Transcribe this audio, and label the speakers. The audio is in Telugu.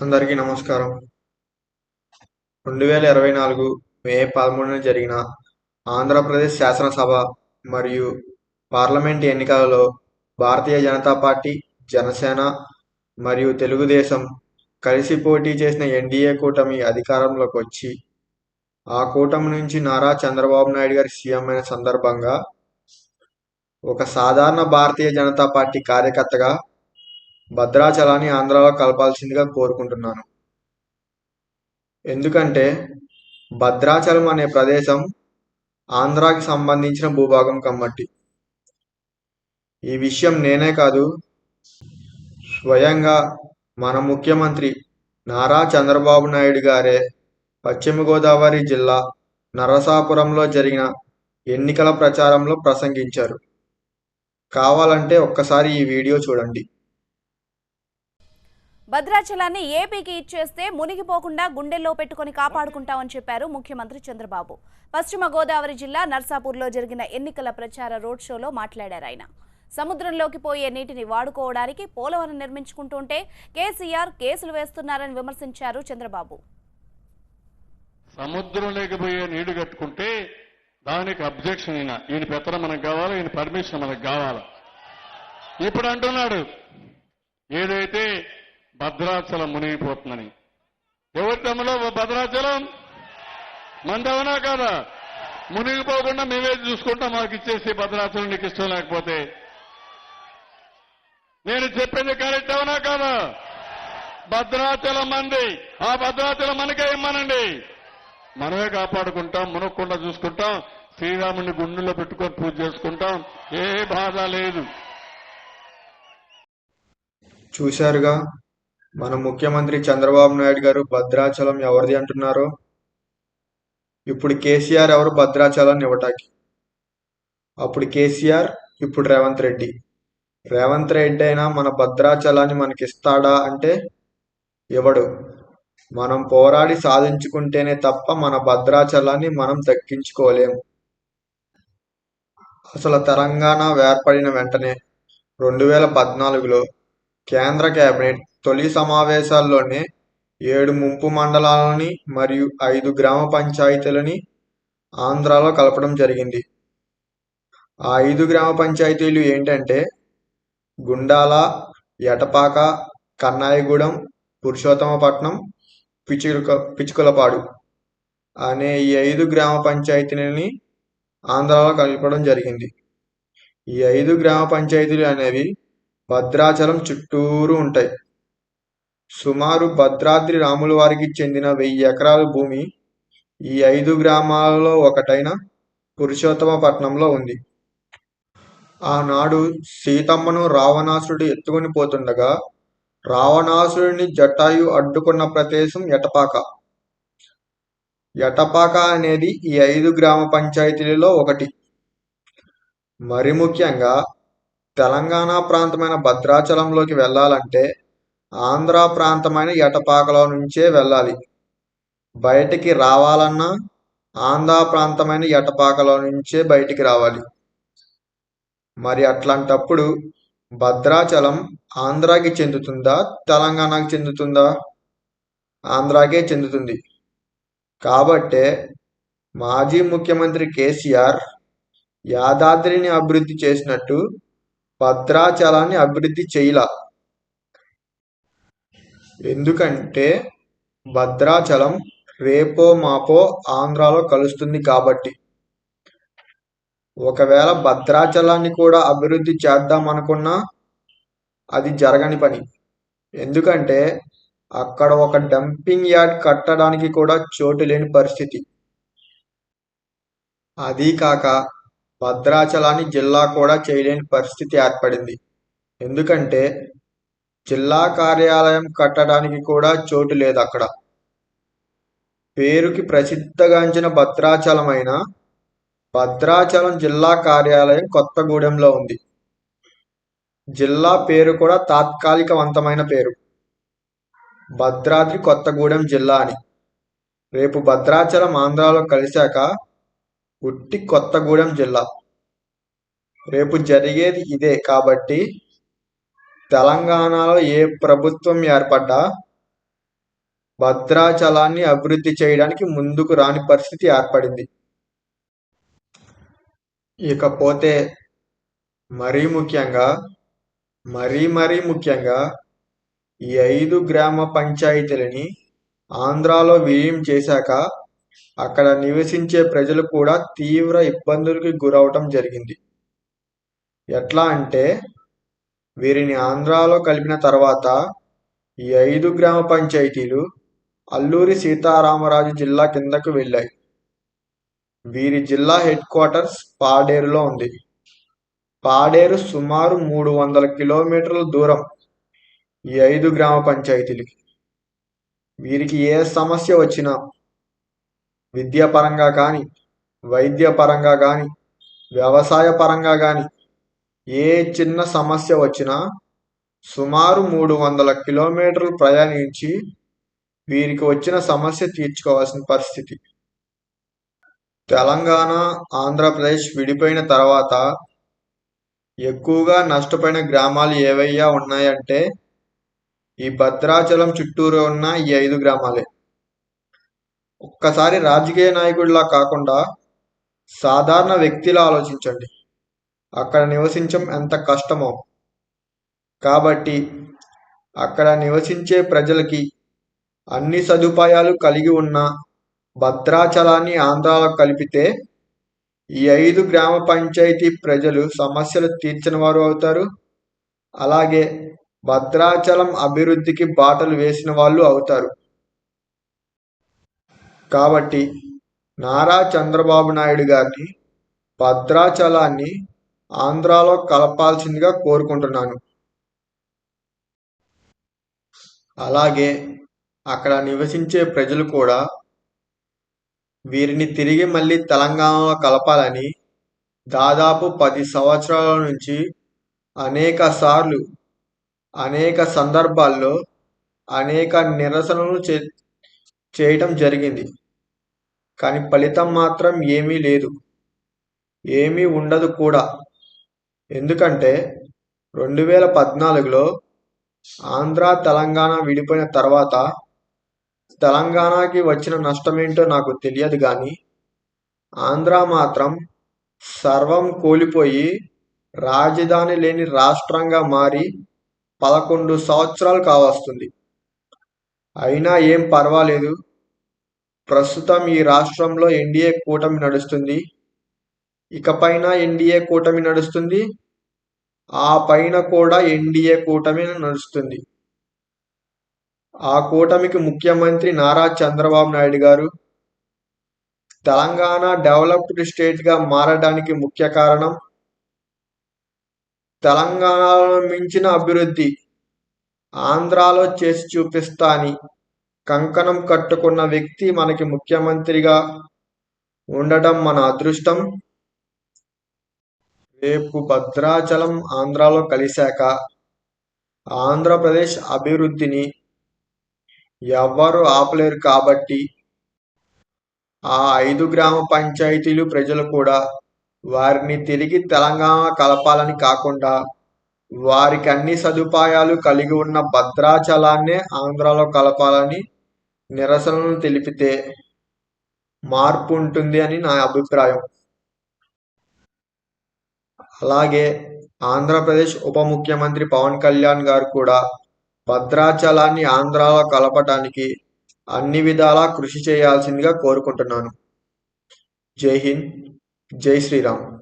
Speaker 1: అందరికీ నమస్కారం. రెండు వేల ఇరవై నాలుగు మే పదమూడున జరిగిన ఆంధ్రప్రదేశ్ శాసనసభ మరియు పార్లమెంట్ ఎన్నికలలో భారతీయ జనతా పార్టీ జనసేన మరియు తెలుగుదేశం కలిసి పోటీ చేసిన ఎన్డీఏ కూటమి అధికారంలోకి వచ్చి ఆ కూటమి నుంచి నారా చంద్రబాబు నాయుడు గారి సీఎం అయిన సందర్భంగా ఒక సాధారణ భారతీయ జనతా పార్టీ కార్యకర్తగా భద్రాచలాన్ని ఆంధ్రాలో కలపాల్సిందిగా కోరుకుంటున్నాను. ఎందుకంటే భద్రాచలం అనే ప్రదేశం ఆంధ్రాకి సంబంధించిన భూభాగం కమ్మట్టి ఈ విషయం నేనే కాదు స్వయంగా మన ముఖ్యమంత్రి నారా చంద్రబాబు నాయుడు గారే పశ్చిమ గోదావరి జిల్లా నరసాపురంలో జరిగిన ఎన్నికల ప్రచారంలో ప్రసంగించారు. కావాలంటే ఒక్కసారి ఈ వీడియో చూడండి.
Speaker 2: భద్రాచలాన్ని ఏపీకి ఇచ్చేస్తే మునిగిపోకుండా గుండెల్లో పెట్టుకుని కాపాడుకుంటామని చెప్పారు ముఖ్యమంత్రి చంద్రబాబు. పశ్చిమ గోదావరి జిల్లా నర్సాపూర్లో జరిగిన ఎన్నికల ప్రచార రోడ్ షోలో మాట్లాడారు ఆయన. సముద్రంలోకి పోయే నీటిని వాడుకోవడానికి పోలవరం నిర్మించుకుంటుంటే కేసీఆర్ కేసులు వేస్తున్నారని విమర్శించారు చంద్రబాబు.
Speaker 3: సముద్రంలోకి పోయే నీళ్ళు కట్టుకుంటే దానికి అబ్జెక్షన్ ఈయన. ఈయన పెత్తనం మనకు కావాలి ఈయన పర్మిషన్ మనకు కావాలి. ఇప్పుడు అంటున్నాడు ఏదైతే భద్రాచలం మునిగిపోతుందని. ఎవరి తమలో భద్రాచలం? మందవనా కాదా? మునిగిపోకుండా మేమే చూసుకుంటాం మాకు ఇచ్చేసి భద్రాచలం నీకు ఇష్టం లేకపోతే. నేను చెప్పింది కరెక్ట్ అవునా కాదా? భద్రాచలం మంది. ఆ భద్రాచలం మనకే ఇమ్మనండి. మనమే కాపాడుకుంటాం మునక్కుండా చూసుకుంటాం శ్రీరాముని గుండెల్లో పెట్టుకొని పూజ చేసుకుంటాం. ఏ బాధ లేదు.
Speaker 1: చూశారుగా? మన ముఖ్యమంత్రి చంద్రబాబు నాయుడు గారు భద్రాచలం ఎవరిది అంటున్నారో? ఇప్పుడు కేసీఆర్ ఎవరు భద్రాచలాన్ని ఇవ్వటానికి? అప్పుడు కేసీఆర్ ఇప్పుడు రేవంత్ రెడ్డి. రేవంత్ రెడ్డి అయినా మన భద్రాచలాన్ని మనకి ఇస్తాడా అంటే ఇవ్వడు మనం పోరాడి సాధించుకుంటేనే తప్ప మన భద్రాచలాన్ని మనం దక్కించుకోలేము అసలు తెలంగాణ ఏర్పడిన వెంటనే రెండు వేల పద్నాలుగులో కేంద్ర కేబినెట్ తొలి సమావేశాల్లోనే ఏడు ముంపు మండలాలని మరియు ఐదు గ్రామ పంచాయతీలని ఆంధ్రాలో కలపడం జరిగింది. ఆ ఐదు గ్రామ పంచాయతీలు ఏంటంటే గుండాల ఎటపాక కన్నాయిగూడెం పురుషోత్తమపట్నం పిచుక పిచుకులపాడు అనే ఈ ఐదు గ్రామ పంచాయతీలని ఆంధ్రాలో కలపడం జరిగింది. ఈ ఐదు గ్రామ పంచాయతీలు అనేవి భద్రాచలం చుట్టూరు ఉంటాయి. సుమారు భద్రాద్రి రాముల వారికి చెందిన వెయ్యి ఎకరాల భూమి ఈ ఐదు గ్రామాలలో ఒకటైన పురుషోత్తమపట్నంలో ఉంది. ఆనాడు సీతమ్మను రావణాసురుడు ఎత్తుకొని పోతుండగా రావణాసురుడిని జటాయు అడ్డుకున్న ప్రదేశం ఎటపాక ఎటపాక అనేది ఈ ఐదు గ్రామ పంచాయతీలలో ఒకటి. మరి ముఖ్యంగా తెలంగాణ ప్రాంతమైన భద్రాచలంలోకి వెళ్ళాలంటే ఆంధ్ర ప్రాంతమైన ఎటపాకలో నుంచే వెళ్ళాలి. బయటికి రావాలన్నా ఆంధ్ర ప్రాంతమైన ఎటపాకలో నుంచే బయటికి రావాలి. మరి అట్లాంటప్పుడు భద్రాచలం ఆంధ్రాకి చెందుతుందా తెలంగాణకి చెందుతుందా? ఆంధ్రాకే చెందుతుంది. కాబట్టే మాజీ ముఖ్యమంత్రి కేసీఆర్ యాదాద్రిని అభివృద్ధి చేసినట్టు భద్రాచలాన్ని అభివృద్ధి చేయలా. ఎందుకంటే భద్రాచలం రేపో మాపో ఆంధ్రాలో కలుస్తుంది కాబట్టి. ఒకవేళ భద్రాచలాన్ని కూడా అభివృద్ధి చేద్దాం అనుకున్నా అది జరగని పని. ఎందుకంటే అక్కడ ఒక డంపింగ్ యార్డ్ కట్టడానికి కూడా చోటు లేని పరిస్థితి. అదీ కాక భద్రాచలాన్ని జిల్లా కూడా చేయలేని పరిస్థితి ఏర్పడింది. ఎందుకంటే జిల్లా కార్యాలయం కట్టడానికి కూడా చోటు లేదు అక్కడ. పేరుకి ప్రసిద్ధగాంచిన భద్రాచలమైన భద్రాచలం జిల్లా కార్యాలయం కొత్తగూడెంలో ఉంది. జిల్లా పేరు కూడా తాత్కాలికవంతమైన పేరు. భద్రాద్రి కొత్తగూడెం జిల్లా అని. రేపు భద్రాచలం ఆంధ్రాలో కలిశాక ఉట్టి కొత్తగూడెం జిల్లా. రేపు జరిగేది ఇదే కాబట్టి తెలంగాణలో ఏ ప్రభుత్వం ఏర్పడ్డా భద్రాచలాన్ని అభివృద్ధి చేయడానికి ముందుకు రాని పరిస్థితి ఏర్పడింది. ఇకపోతే మరీ ముఖ్యంగా మరీ మరీ ముఖ్యంగా ఈ ఐదు గ్రామ పంచాయతీలని ఆంధ్రాలో విలీనం చేశాక అక్కడ నివసించే ప్రజలు కూడా తీవ్ర ఇబ్బందులకి గురవటం జరిగింది. ఎట్లా అంటే వీరిని ఆంధ్రాలో కలిపిన తర్వాత ఈ ఐదు గ్రామ పంచాయతీలు అల్లూరి సీతారామరాజు జిల్లా కిందకు వెళ్ళాయి. వీరి జిల్లా హెడ్ క్వార్టర్స్ పాడేరులో ఉంది. పాడేరు సుమారు మూడు వందల కిలోమీటర్ల దూరం ఈ ఐదు గ్రామ పంచాయతీలకి. వీరికి ఏ సమస్య వచ్చినా విద్యాపరంగా కానీ వైద్యపరంగా కానీ వ్యవసాయ పరంగా కానీ ఏ చిన్న సమస్య వచ్చినా సుమారు మూడు వందల కిలోమీటర్లు ప్రయాణించి వీరికి వచ్చిన సమస్య తీర్చుకోవాల్సిన పరిస్థితి. తెలంగాణ ఆంధ్రప్రదేశ్ విడిపోయిన తర్వాత ఎక్కువగా నష్టపోయిన గ్రామాలు ఏవయ్యా ఉన్నాయంటే ఈ భద్రాచలం చుట్టూరు ఉన్న ఈ ఐదు గ్రామాలే. ఒక్కసారి రాజకీయ నాయకుడిలా కాకుండా సాధారణ వ్యక్తిలా ఆలోచించండి. అక్కడ నివసించం ఎంత కష్టమో. కాబట్టి అక్కడ నివసించే ప్రజలకి అన్ని సదుపాయాలు కలిగి ఉన్న భద్రాచలాన్ని ఆంధ్రాలో కలిపితే ఈ ఐదు గ్రామ పంచాయతీ ప్రజలు సమస్యలు తీర్చిన వారు అవుతారు. అలాగే భద్రాచలం అభివృద్ధికి బాటలు వేసిన వాళ్ళు అవుతారు. కాబట్టి నారా చంద్రబాబు నాయుడు గారిని భద్రాచలాన్ని ఆంధ్రాలో కలపాల్సిందిగా కోరుకుంటున్నాను. అలాగే అక్కడ నివసించే ప్రజలు కూడా వీరిని తిరిగి మళ్ళీ తెలంగాణలో కలపాలని దాదాపు పది సంవత్సరాల నుంచి అనేక సార్లు అనేక సందర్భాల్లో అనేక నిరసనలు చే చేయటం జరిగింది. కానీ ఫలితం మాత్రం ఏమీ లేదు. ఏమీ ఉండదు కూడా. ఎందుకంటే రెండు వేల పద్నాలుగులో ఆంధ్ర తెలంగాణ విడిపోయిన తర్వాత తెలంగాణకి వచ్చిన నష్టమేంటో నాకు తెలియదు కానీ ఆంధ్ర మాత్రం సర్వం కోల్పోయి రాజధాని లేని రాష్ట్రంగా మారి పదకొండు సంవత్సరాలు కావస్తుంది. అయినా ఏం పర్వాలేదు. ప్రస్తుతం ఈ రాష్ట్రంలో ఎన్డీఏ కూటమి నడుస్తుంది. ఇకపైన ఎన్డీఏ కూటమి నడుస్తుంది. ఆ పైన కూడా ఎన్డీఏ కూటమి నడుస్తుంది. ఆ కూటమికి ముఖ్యమంత్రి నారా చంద్రబాబు నాయుడు గారు తెలంగాణ డెవలప్డ్ స్టేట్గా మారడానికి ముఖ్య కారణం తెలంగాణలో మించిన అభివృద్ధి ఆంధ్రాలో చేసి చూపిస్తా అని కంకణం కట్టుకున్న వ్యక్తి మనకి ముఖ్యమంత్రిగా ఉండటం మన అదృష్టం. రేపు భద్రాచలం ఆంధ్రాలో కలిశాక ఆంధ్రప్రదేశ్ అభివృద్ధిని ఎవ్వరు ఆపలేరు కాబట్టి ఆ ఐదు గ్రామ పంచాయతీలు ప్రజలు కూడా వారిని తిరిగి తెలంగాణ కలపాలని కాకుండా వారికి అన్ని సదుపాయాలు కలిగి ఉన్న భద్రాచలాన్నే ఆంధ్రాలో కలపాలని నిరసనలు తెలిపితే మార్పు ఉంటుంది అని నా అభిప్రాయం. అలాగే ఆంధ్రప్రదేశ్ ఉప ముఖ్యమంత్రి పవన్ కళ్యాణ్ గారు కూడా భద్రాచలాన్ని ఆంధ్రాలో కలపటానికి అన్ని విధాలా కృషి చేయాల్సిందిగా కోరుకుంటున్నాను. జై హింద్ జై శ్రీరామ్.